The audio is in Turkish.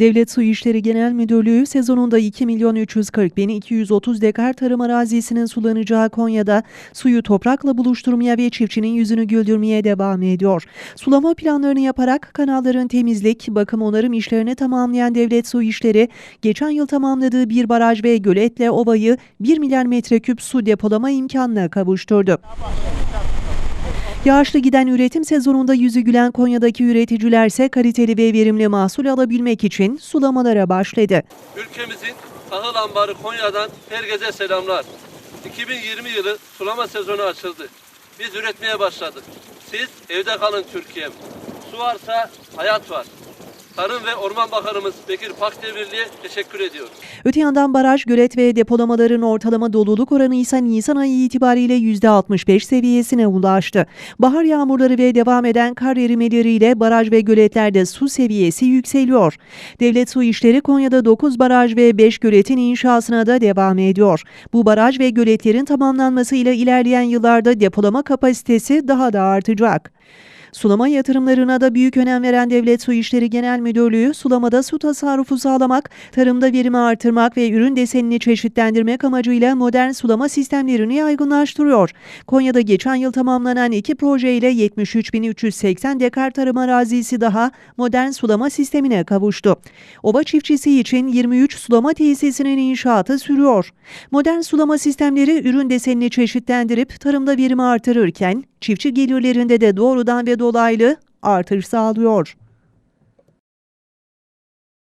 Devlet Su İşleri Genel Müdürlüğü sezonunda 2 milyon 340 bin 230 dekar tarım arazisinin sulanacağı Konya'da suyu toprakla buluşturmaya ve çiftçinin yüzünü güldürmeye devam ediyor. Sulama planlarını yaparak kanalların temizlik, bakım onarım işlerini tamamlayan Devlet Su İşleri, geçen yıl tamamladığı bir baraj ve göletle ovayı 1 milyar metreküp su depolama imkanına kavuşturdu. Yağışlı giden üretim sezonunda yüzü gülen Konya'daki üreticiler ise kaliteli ve verimli mahsul alabilmek için sulamalara başladı. Ülkemizin tahıl ambarı Konya'dan herkese selamlar. 2020 yılı sulama sezonu açıldı. Biz üretmeye başladık. Siz evde kalın Türkiye'm. Su varsa hayat var. Tarım ve Orman Bakanımız Bekir Pakdemirli'ye teşekkür ediyoruz. Öte yandan baraj, gölet ve depolamaların ortalama doluluk oranı ise Nisan ayı itibariyle %65 seviyesine ulaştı. Bahar yağmurları ve devam eden kar erimeleriyle baraj ve göletlerde su seviyesi yükseliyor. Devlet Su İşleri Konya'da 9 baraj ve 5 göletin inşasına da devam ediyor. Bu baraj ve göletlerin tamamlanmasıyla ilerleyen yıllarda depolama kapasitesi daha da artacak. Sulama yatırımlarına da büyük önem veren Devlet Su İşleri Genel Müdürlüğü, sulamada su tasarrufu sağlamak, tarımda verimi artırmak ve ürün desenini çeşitlendirmek amacıyla modern sulama sistemlerini yaygınlaştırıyor. Konya'da geçen yıl tamamlanan iki projeyle 73.380 dekar tarım arazisi daha modern sulama sistemine kavuştu. Ova çiftçisi için 23 sulama tesisinin inşaatı sürüyor. Modern sulama sistemleri ürün desenini çeşitlendirip tarımda verimi artırırken, çiftçi gelirlerinde de doğrudan ve dolaylı artış sağlıyor.